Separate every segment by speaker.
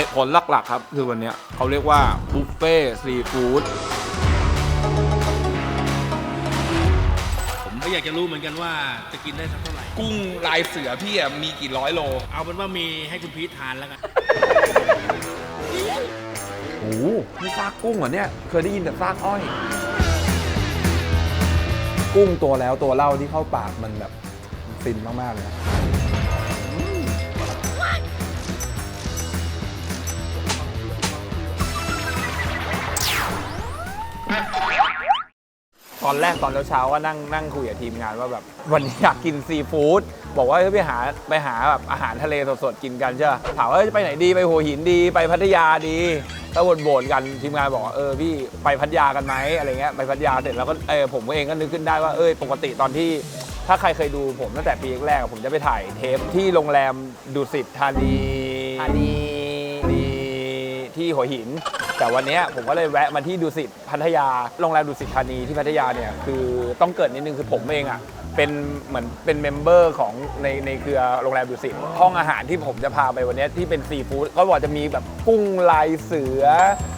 Speaker 1: เหตุผลหลักๆครับ คือวันเนี้ยเขาเรียกว่าบุฟเฟ่ซีฟู้ด
Speaker 2: ผมก็อยากจะรู้เหมือนกันว่าจะกินได้สักเท่าไหร่
Speaker 1: กุ้งลายเสือพี่อะมีกี่ร้อยโล
Speaker 2: เอาเป็นว่ามีให้คุณพีททานแล้วกัน
Speaker 1: โอ้โหนี่ซากกุ้งเหรอเนี่ย เคยได้ยินแต่ซากอ้อย กุ้งตัวแล้วตัวเล่าที่เข้าปากมันแบบฟินมากๆเลยนะ ตอนแรกตอนเช้าๆว่านั่งนั่งคุยกับทีมงานว่าแบบวันนี้อยากกินซีฟู้ดบอกว่าเฮ้ไปหาไปหาแบบอาหารทะเลสดๆกินกันใช่ปะถามว่าจะไปไหนดีไปหัวหินดีไปพัทยาดีก็บ่นๆกันทีมงานบอกว่าเออพี่ไปพัทยากันไหมอะไรเงี้ยไปพัทยาเสร็จแล้วก็เออผมเองก็นึกขึ้นได้ว่าเออปกติตอนที่ถ้าใครเคยดูผมตั้งแต่ปีแรกผมจะไปถ่ายเทปที่โรงแรมดุสิตธานีธานี ที่หัวหิน แต่วันนี้ผมก็เลยแวะมาที่ดุสิตพัทยาโรงแรมดุสิตธานีที่พัทยาเนี่ยคือต้องเกิดนิดนึงคือผมเองอะ เป็นเหมือนเป็นเมมเบอร์ของในในเครือโรงแรมดุสิตห้องอาหารที่ผมจะพาไปวันนี้ที่เป็นซีฟู้ดก็บอกจะมีแบบกุ้งลายเสือ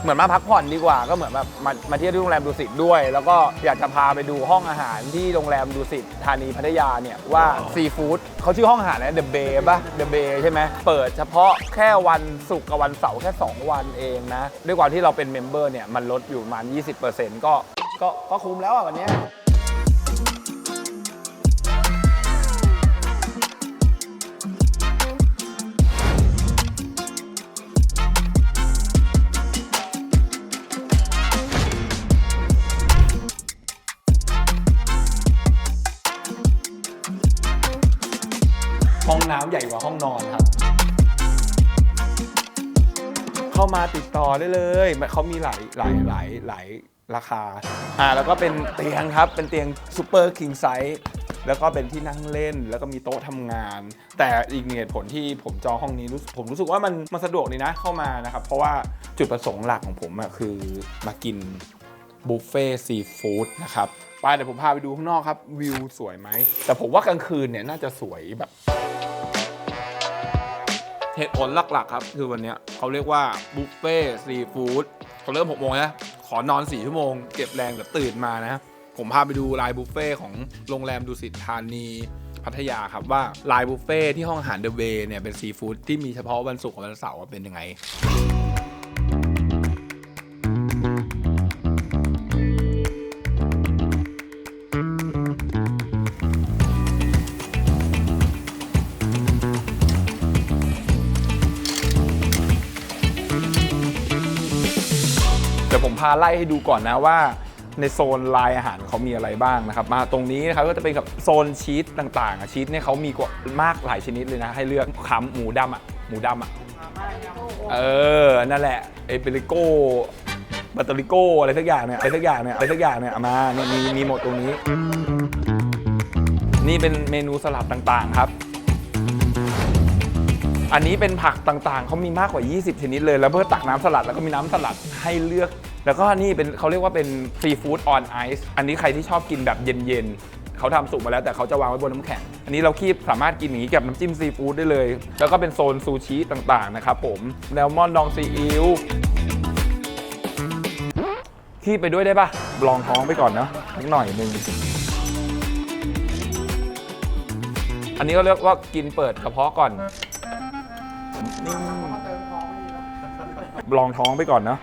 Speaker 1: เหมือนมาพักผ่อนดีกว่า ก็เหมือนแบบมามาเที่ยวที่โรงแรมดุสิตด้วย แล้วก็อยากจะพาไปดูห้องอาหารที่โรงแรมดุสิตธานีพัทยาเนี่ยว่าซีฟู้ดเขาชื่อห้องอาหารนะเดอะเบย์ป่ะเดอะเบย์ใช่ไหมเปิดเฉพาะแค่วันศุกร์กับวันเสาร์แค่ 2 วันเองนะ ด้วยความที่เราเป็นเมมเบอร์เนี่ยมันลดอยู่ประมาณ20%ก็ก็ก็คุ้มแล้วอะวันนี้ ห้องน้ำใหญ่กว่าห้องนอนครับ เข้ามาติดต่อได้เลยเขามีหลายหลายหลายหลายราคา อ่าแล้วก็เป็นเตียงครับ เป็นเตียงซูเปอร์คิงไซส์แล้วก็เป็นที่นั่งเล่นแล้วก็มีโต๊ะทำงาน แต่อีกเหตุผลที่ผมจองห้องนี้ผมรู้สึกว่ามันมันสะดวกดีนะเข้ามานะครับ เพราะว่าจุดประสงค์หลักของผมอะคือมากินบุฟเฟ่ซีฟู้ดนะครับ ไปเดี๋ยวผมพาไปดูข้างนอกครับ วิวสวยไหม แต่ผมว่ากลางคืนเนี่ยน่าจะสวยแบบเหตุผลหลักๆ ครับ คือวันเนี้ยเขาเรียกว่าบุฟเฟ่ซีฟู้ดเขาเริ่ม6โมงนะขอนอน4ชั่วโมง เก็บแรงแบบตื่นมานะ ผมพาไปดูลายบุฟเฟ่ของโรงแรมดุสิตธานีพัทยาครับว่าลายบุฟเฟ่ที่ห้องอาหารเดอะเวย์เนี่ยเป็นซีฟู้ดที่มีเฉพาะวันศุกร์กับวันเสาร์เป็นยังไงาไล่ให้ดูก่อนนะว่า ในโซนลายอาหารเขามีอะไรบ้างนะครับ มาตรงนี้นะครับก็จะเป็นกับโซนชีสต่างๆอะชีสเนี่ยเขามีกว่ามากหลายชนิดเลยนะ ให้เลือกขำหมูดำอะหมูดำอะเออ นั่นแหละเอเปริโก้บัตเตอริโก้อะไรสักอย่างเนี่ยอะไรสักอย่างเนี่ยอะไรสักอย่างเนี่ยเอามาเนี่ยมีมีหมดตรงนี้ นี่เป็นเมนูสลัดต่างๆครับ อันนี้เป็นผักต่างๆ เขามีมากกว่า 20 ชนิดเลย แล้วเพื่อตักน้ำสลัดแล้วก็มีน้ำสลัดให้เลือก แล้วก็นี่เป็นเขาเรียกว่าเป็นซีฟู้ดออนไอซ์อันนี้ใครที่ชอบกินแบบเย็นๆเขาทำสุกมาแล้วแต่เขาจะวางไว้บนน้ำแข็ง อันนี้เราคีบสามารถกินอย่างนี้กับน้ำจิ้มซีฟู้ดได้เลย แล้วก็เป็นโซนซูชิต่างๆนะครับผมแซลมอนดองซีอิ๊วคีบไปด้วยได้ปะลองท้องไปก่อนเนาะนิดหน่อยหนึงอันนี้ก็เรียกว่ากินเปิดกระเพาะก่อนนี่ลองท้องไปก่อนเนาะ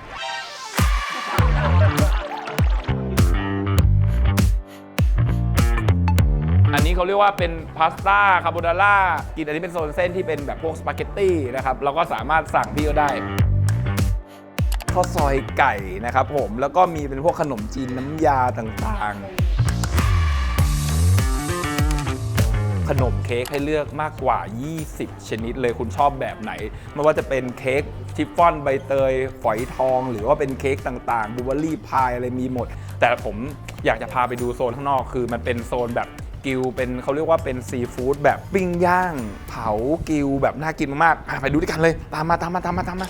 Speaker 1: เขาเรียกว่าเป็นพาสต้าคาโบนาร่ากินอันนี้เป็นโซนเส้นที่เป็นแบบพวกสปาเกตตี้นะครับเราก็สามารถสั่งพี่ก็ได้ข้าวซอยไก่นะครับผมแล้วก็มีเป็นพวกขนมจีนน้ำยาต่างๆ ขนมเค้กให้เลือกมากกว่า 20 ชนิดเลยคุณชอบแบบไหน ไม่ว่าจะเป็นเค้กชิฟฟ่อนใบเตย ฝอยทอง หรือว่าเป็นเค้กต่างๆบลูเบอรี่พายอะไรมีหมด แต่ผมอยากจะพาไปดูโซนข้างนอกคือมันเป็นโซนแบบ กิลเป็นเขาเรียกว่าเป็นซีฟู้ดแบบปิ้งย่าง เผากิลแบบน่ากินมากๆอะไปดูด้วยกันเลย ตามมาตามมาตามมาตามมา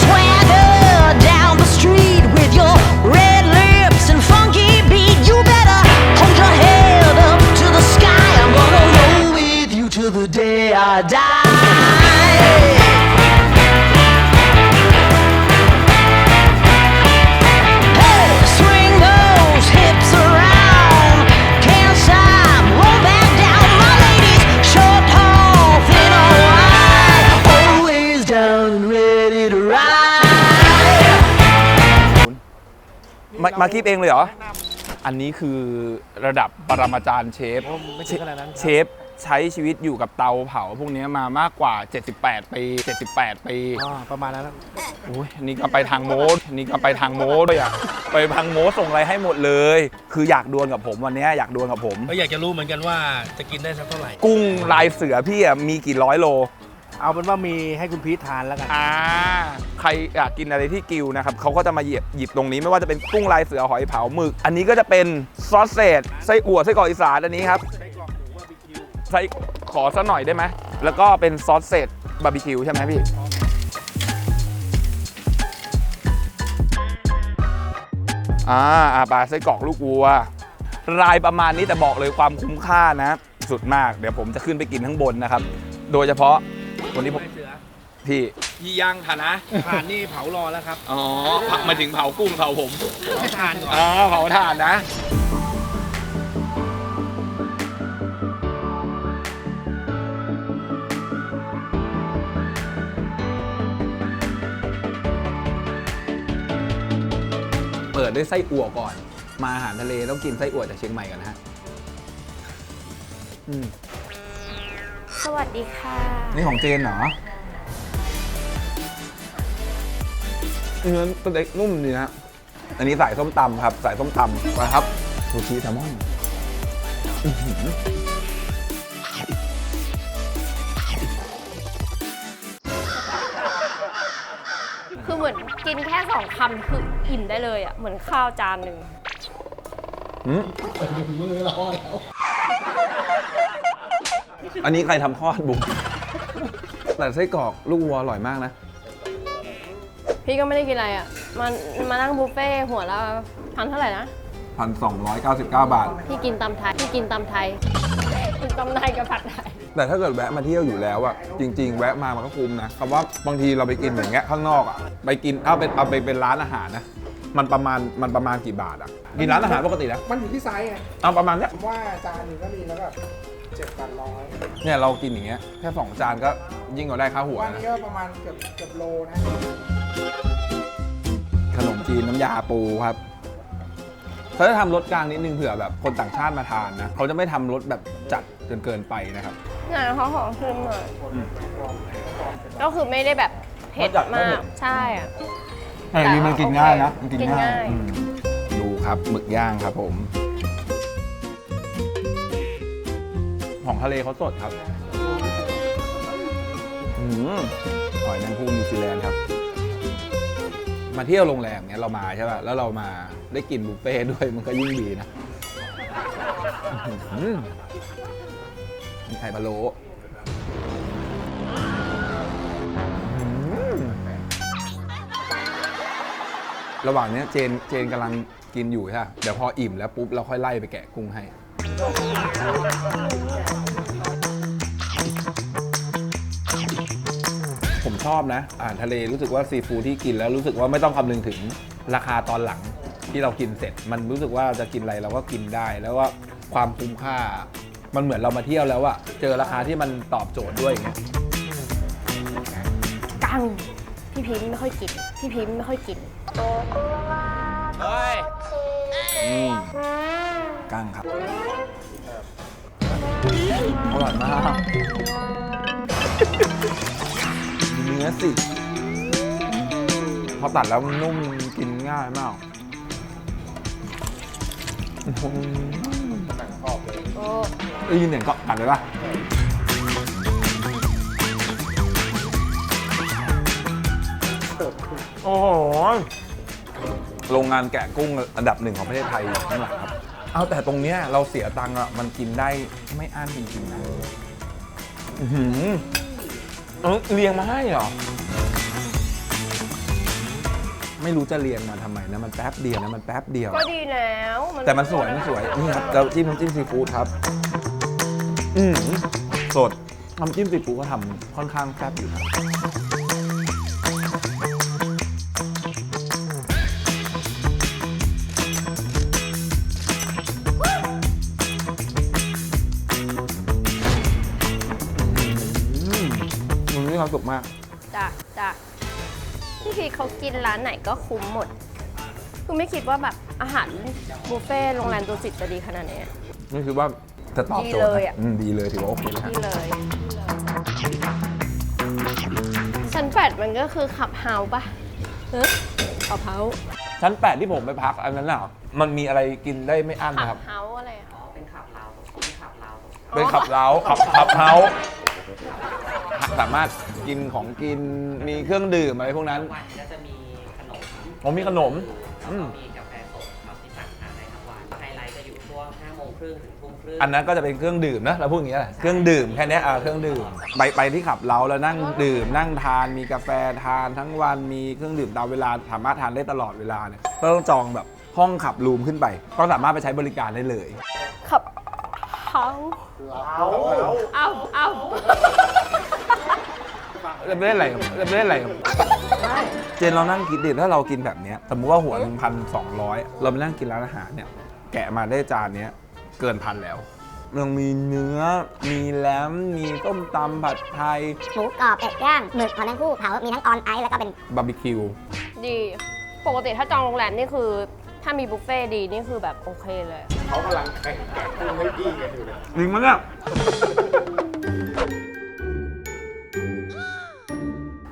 Speaker 3: Swagger down the street
Speaker 1: มาคีบเองเลยเหรอ อันนี้คือระดับปรมาจารย์เชฟ
Speaker 2: ไม่ใช่ขนาดนั้น
Speaker 1: เชฟใช้ชีวิตอยู่กับเตาเผาพวกนี้มามากกว่า 78 ปี 78 ปี
Speaker 2: อ่าประมาณนั้น
Speaker 1: อุ้ยนี่ก็ไปทางโมดนี่ก็ไปทางโมดเลยอะไปทางโมดส่งอะไรให้หมดเลย คืออยากดวลกับผมวันนี้อยากดวลกับผม
Speaker 2: ก็อยากจะรู้เหมือนกันว่าจะกินได้สักเท่าไหร่
Speaker 1: กุ้งลายเสือพี่อะมีกี่ร้อยโล
Speaker 2: เอาเป็นว่ามีให้คุณพีททานแล้วกัน
Speaker 1: อ่าใครอยากกินอะไรที่กิวนะครับเขาก็จะมาเหยียบหยิบตรงนี้ไม่ว่าจะเป็นกุ้งลายเสือหอยเผาหมึก อันนี้ก็จะเป็นซอสเศษไส้อั่วไส้กรอกอีสานอันนี้ครับไส้ขอสักหน่อยได้ไหมแล้วก็เป็นซอสเศษบาร์บีคิวใช่ไหมพี่อ่าอาปลาไส้กรอกลูกวัว รายประมาณนี้แต่บอกเลยความคุ้มค่านะ สุดมากเดี๋ยวผมจะขึ้นไปกินข้างบนนะครับ โดยเฉพาะ วันนี้ผม
Speaker 2: เสือ
Speaker 1: พี่ยี่ย่างค่ะนะ
Speaker 2: ทานนี่เผารอแล้วครับ
Speaker 1: อ๋อผักมาถึงเผากุ้งเผาผม
Speaker 2: ให้ทานก่อน
Speaker 1: อ๋อเผาถ่านนะเปิดด้วยไส้อั่วก่อน มาอาหารทะเลต้องกินไส้อั่วจากเชียงใหม่กันนะฮะ อืม
Speaker 4: สวัสดีค่ะ
Speaker 1: นี่ของเจนเหรอเนื้อสเต็กนุ่มดีนะอันนี้ใส่ส้มตำครับใส่ส้มตำนะครับซูชิแซลมอนอื้อหือ
Speaker 4: คือเหมือนกินแค่สองคำคืออิ่มได้เลยอะ เหมือนข้าวจานหนึ่ง
Speaker 1: หืมอัน นี้ใครทำทอดบุกแต่ไส้กรอกลูกวัวอร่อยมากนะ
Speaker 4: พี่ก็ไม่ได้กินอะไรอะ มันมานั่งบุฟเฟ่ต์หัวละพันเท่าไหร่นะ
Speaker 1: 1,299 บาท
Speaker 4: พี่กินตำไทย พี่กินตำไทย กินตำไทยกับผัดไทย
Speaker 1: แต่ถ้าเกิดแวะมาเที่ยวอยู่แล้วอะจริง ๆ แวะมามันก็คุ้มนะคำว่าบางทีเราไปกินอย่างเงี้ยข้างนอกอะไปกินเอาเป็นเอาไปเป็นร้านอาหารนะ มันประมาณมันประมาณกี่บาทอะกินร้านอาหารปกตินะ
Speaker 5: มันอยู่ที่ไซส์ไง
Speaker 1: เอาประมาณเนี้ย
Speaker 5: ผมว่าจานหนึ่งก็มีแล้วแบบ เจ็ดแปดร้อย
Speaker 1: เนี่ยเรากินอย่างเงี้ยแค่สองจานก็ยิ่งกว่าได้ค่าหัว
Speaker 5: วัน
Speaker 1: นะ
Speaker 5: นี้ก็ประมาณเกือบเกือบโลนะ
Speaker 1: ขนมจีนน้ำยาปูครับเขาจะทำรสกลางนิดนึงเผื่อแบบคนต่างชาติมาทานนะเขาจะไม่ทำรสแบบจัดจนเกินไปนะครับ
Speaker 4: งานเขาขอชิมหน่อยก็คือไม่ได้แบบเผ็ด
Speaker 1: รสจัดไม่
Speaker 4: มา
Speaker 1: เผ็
Speaker 4: ก
Speaker 1: ด
Speaker 4: ใช่อะ
Speaker 1: แต่อันนี้มันกินง่ายนะ
Speaker 4: โอเค
Speaker 1: มันกิน
Speaker 4: กิน
Speaker 1: ง่าย
Speaker 4: ง่าย
Speaker 1: อืมดูครับหมึกย่างครับผม ของทะเลเขาสดครับอืมหอยนางรมนิวซีแลนด์ครับ มาเที่ยวโรงแรมเนี้ยเรามาใช่ป่ะแล้วเรามาได้กินบุฟเฟ่ต์ด้วยมันก็ยิ่งดีนะอื้อหือมีไข่พะโล้อื้อหือระหว่างเนี้ยเจนเจนกำลังกินอยู่ใช่ปะเดี๋ยวพออิ่มแล้วปุ๊บเราค่อยไล่ไปแกะกุ้งให้ ชอบนะอาหารทะเลรู้สึกว่าซีฟู้ดที่กินแล้วรู้สึกว่าไม่ต้องคำนึงถึงราคาตอนหลังที่เรากินเสร็จ มันรู้สึกว่าจะกินอะไรเราก็กินได้ แล้วว่าความคุ้มค่า มันเหมือนเรามาเที่ยวแล้วอะเจอราคาที่มันตอบโจทย์ด้วยอย่างเงี้ย
Speaker 4: กังพี่พิมพ์ไม่ค่อยกิน พี่พิมพ์ไม่ค่อยกิน
Speaker 1: อืมกั้งครับอร่อยมากเนื้อสิพอตัดแล้วมันนุ่มกินง่ายมากอื้อหือ
Speaker 4: โอ้
Speaker 1: ได้ยินเสียงเกาะกัดเลยป่ะโอ้โหโรงงานแกะกุ้งอันดับหนึ่งของประเทศไทยอยู่ข้างหลังครับ เอาแต่ตรงเนี้ยเราเสียตังค์อะมันกินได้ไม่อั้นจริงๆนะอื้อหือ เออเรียงมาให้เหรอ ไม่รู้จะเรียงมาทำไมนะมันแป๊บเดียวนะมันแป๊บเดียว
Speaker 4: ก็ดีแล้ว
Speaker 1: แต่มันสวยมันสวยนี่ครับเราจิ้มน้ำจิ้มซีฟู้ดครับ อืมสดน้ำจิ้มซีฟู้ดก็ทำค่อนข้างแซ่บอยู่ครับ มีความสุขมาก
Speaker 4: จ้ะจ้ะพี่พีเขากินร้านไหนก็คุ้มหมด คือไม่คิดว่าแบบอาหารบุฟเฟ่ต์โรงแรมตัวสิทธิ์จะดีขนาดนี้
Speaker 1: นี่คือว่าจะตอบโจทย์
Speaker 4: ดีเลย
Speaker 1: นะ
Speaker 4: อะ
Speaker 1: อืมดีเลยถือว่าโอเคแล้วฮะ
Speaker 4: ที่เลย ชั้นแปดมันก็คือขับเฮาส์ปะเฮ้ยขับเฮาส์
Speaker 1: ชั้น 8 ที่ผมไปพักอันนั้นน่ะมันมีอะไรกินได้ไม่อั้น
Speaker 4: ขั
Speaker 1: นะครับ
Speaker 4: บ เฮาส์อะไรอะ
Speaker 1: เป็นขับเล้าขับขับเฮาส์สามารถ กินของกินมีเครื่องดื่มอะไรพวกนั้น
Speaker 6: วันก็จะมีขนม
Speaker 1: ผมมีขนม
Speaker 6: แล้ว
Speaker 1: อื
Speaker 6: ก็
Speaker 1: ม
Speaker 6: มีกาแฟสดครับที่สั่งทานได้ทั้งวันไฮไลท์จะอยู่ช่วง5โมงครึ่งถึงทุ่มครึ่ง
Speaker 1: อันนั้นก็จะเป็นเครื่องดื่มนะเราพูดอย่างนี้แหละเครื่องดื่มแค่เนี้ยอ่าเครื่องดื่มไปไปที่ขับเราแล้วนั่งดื่ม นั่งทานมีกาแฟทานทั้งวันมีเครื่องดื่มตามเวลาสามารถทานได้ตลอดเวลาเนี่ยก็ต้องจองแบบห้องขับรูมขึ้นไปก็สามารถไปใช้บริการได้เลย
Speaker 4: ขับเฮาส์เอาเอา
Speaker 1: ไม่ได้อะไรกับไม่ได้อะไรกับเจนเรานั่งคิดดิถ้าเรากินแบบเนี้ยสมมติว่าหัวหนึ่งพันสองร้อยเราไปนั่งกินร้านอาหารเนี่ย แกะมาได้จานเนี้ยเกินพันแล้วมันมีเนื้อ มีแลม มีต้มตำผัดไทย
Speaker 7: หมูกรอบเป็ดย่างหมึกหอยแมงผู้เผามีทั้งออนไอซ์แล้วก็เป็น
Speaker 1: บาร์บีคิว
Speaker 4: ดี ปกติถ้าจองโรงแรมนี่คือ ถ้ามีบุฟเฟ่ต์ดีนี่คือแบบโอเคเลย
Speaker 5: เขากำลังแข่งแกะกุ้งให้พี่กันอยู่เลย
Speaker 1: จริงมั้ยเนี่ย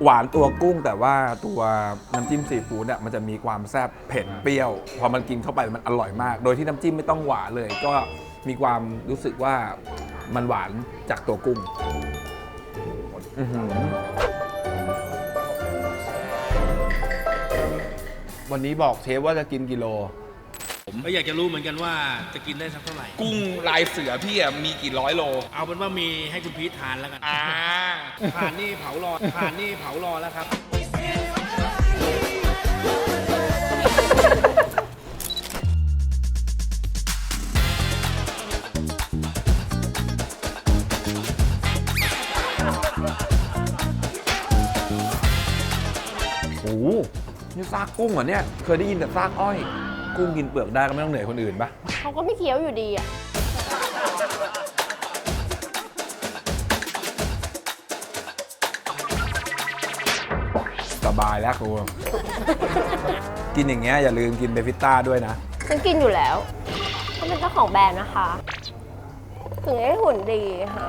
Speaker 1: หวานตัวกุ้งแต่ว่าตัวน้ำจิ้มซีฟู้ดอะมันจะมีความแซ่บเผ็ดเปรี้ยว พอมันกินเข้าไปมันอร่อยมาก โดยที่น้ำจิ้มไม่ต้องหวานเลย ก็มีความรู้สึกว่ามันหวานจากตัวกุ้งอื้อหือ วันนี้บอกเชฟว่าจะกินกิโล
Speaker 2: ผมก็อยากจะรู้เหมือนกันว่าจะกินได้สักเท่าไหร่
Speaker 1: กุ้งลายเสือพี่อะมีกี่ร้อยโล
Speaker 2: เอาเป็นว่ามีให้คุณพีททานแล้วกัน
Speaker 1: อ่า
Speaker 2: ทานนี่เผารอทานนี่เผารอแล้วครับ
Speaker 1: โอ้โหนี่ซากกุ้งเหรอเนี่ย เคยได้ยินแต่ซากอ้อย กุ้งกินเปลือกได้ก็ไม่ต้องเหนื่อยคนอื่นปะ
Speaker 4: เขาก็ไม่เคี้ยวอยู่ดีอะ
Speaker 1: สบายแล้วครู กินอย่างเงี้ยอย่าลืมกินเบฟิต้าด้วยนะ
Speaker 4: ฉันกินอยู่แล้วเขาเป็นเจ้าของแบรนด์นะคะ ถึงได้หุ่นดีค่ะ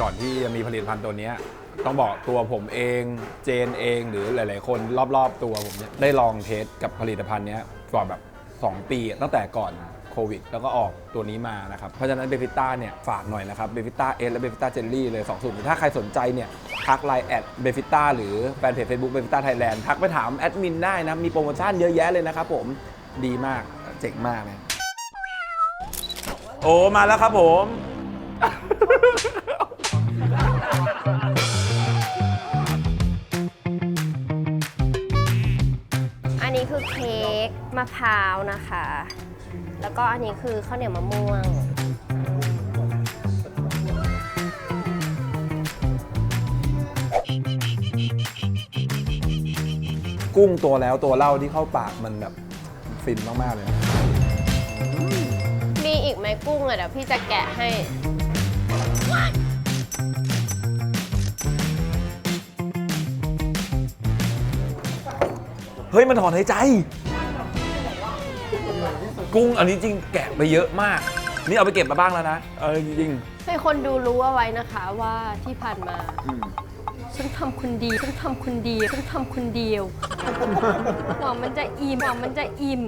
Speaker 1: ก่อนที่จะมีผลิตภัณฑ์ตัวเนี้ย ต้องบอกตัวผมเอง เจนเองหรือหลาย ๆ คนรอบ ๆ ตัวผมเนี่ยได้ลองเทสกับผลิตภัณฑ์เนี้ยก่อนแบบ 2 ปีตั้งแต่ก่อนโควิด แล้วก็ออกตัวนี้มานะครับ เพราะฉะนั้นเบฟิต้าเนี่ยฝากหน่อยนะครับเบฟิต้าเอสและเบฟิต้าเจลลี่เลย2สูตรถ้าใครสนใจเนี่ยทักไลน์แอดเบฟิต้าหรือแฟนเพจ Facebook เบฟิต้าไทยแลนด์ทักไปถามแอดมินได้นะ มีโปรโมชั่นเยอะแยะเลยนะครับผมดีมากเจ๋งมากนะโอ้มาแล้วครับผม
Speaker 4: อันนี้คือเค้กมะพร้าวนะคะ แล้วก็อันนี้คือข้าวเหนียวมะม่วง
Speaker 1: กุ้งตัวแล้วตัวเล่าที่เข้าปากมันแบบฟินมาก ๆ เลยนะ
Speaker 4: มีอีกไหมกุ้งอะเดี๋ยวพี่จะแกะให้
Speaker 1: เฮ้ยมันถอนหายใจ กุ้งอันนี้จริงแกะไปเยอะมาก นี่เอาไปเก็บมาบ้างแล้วนะเออจริง
Speaker 4: ให้คนดูรู้เอาไว้นะคะว่าที่ผ่านมา
Speaker 1: ๆอืม
Speaker 4: ฉันทำคนดีฉันทำคนเดียวฉันทำคนเดียว หวังมันจะอิ่มหวังมันจะอิ่ม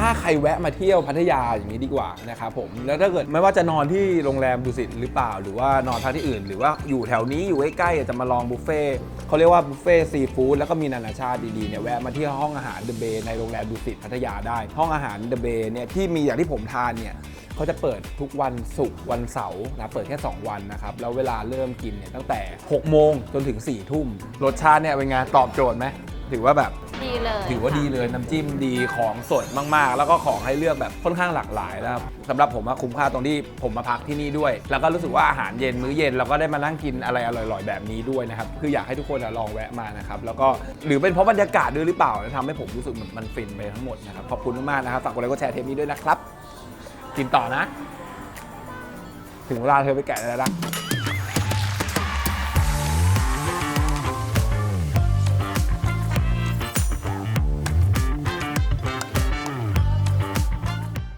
Speaker 1: ถ้าใครแวะมาเที่ยวพัทยาอย่างนี้ดีกว่านะครับผมแล้วถ้าเกิดไม่ว่าจะนอนที่โรงแรมดุสิตหรือเปล่า หรือว่านอนพักที่อื่น หรือว่าอยู่แถวนี้อยู่ใกล้ๆจะมาลองบุฟเฟ่เขาเรียกว่าบุฟเฟ่ซีฟู้ดแล้วก็มีนานาชาติดีๆเนี่ยแวะมาที่ห้องอาหารเดอะเบย์ในโรงแรมดุสิตพัทยาได้ ห้องอาหารเดอะเบย์เนี่ยที่มีอย่างที่ผมทานเนี่ยเขาจะเปิดทุกวันศุกร์วันเสาร์นะเปิดแค่ 2 วันนะครับ แล้วเวลาเริ่มกินเนี่ยตั้งแต่ 6 โมงจนถึง 4 ทุ่มรสชาติเนี่ยเป็นไงตอบโจทย์ไหม ถือว่าแบบ
Speaker 4: ดีเลย
Speaker 1: ถือว่าดีเลยน้ำจิ้มดีของสดมากๆ แล้วก็ของให้เลือกแบบค่อนข้างหลากหลายนะครับสำหรับผมว่าคุ้มค่าตรงที่ผมมาพักที่นี่ด้วย แล้วก็รู้สึกว่าอาหารเย็นมื้อเย็นเราก็ได้มานั่งกินอะไรอร่อยๆแบบนี้ด้วยนะครับคืออยากให้ทุกคนอะลองแวะมานะครับแล้วก็หรือเป็นเพราะบรรยากาศด้วยหรือเปล่าทำให้ผมรู้สึกมันฟินไปทั้งหมดนะครับขอบคุณมากๆนะครับฝากกดไลค์กดแชร์เทปนี้ด้วยนะครับกินต่อนะ ถึงเวลาเธอไปแกะได้แล้วนะ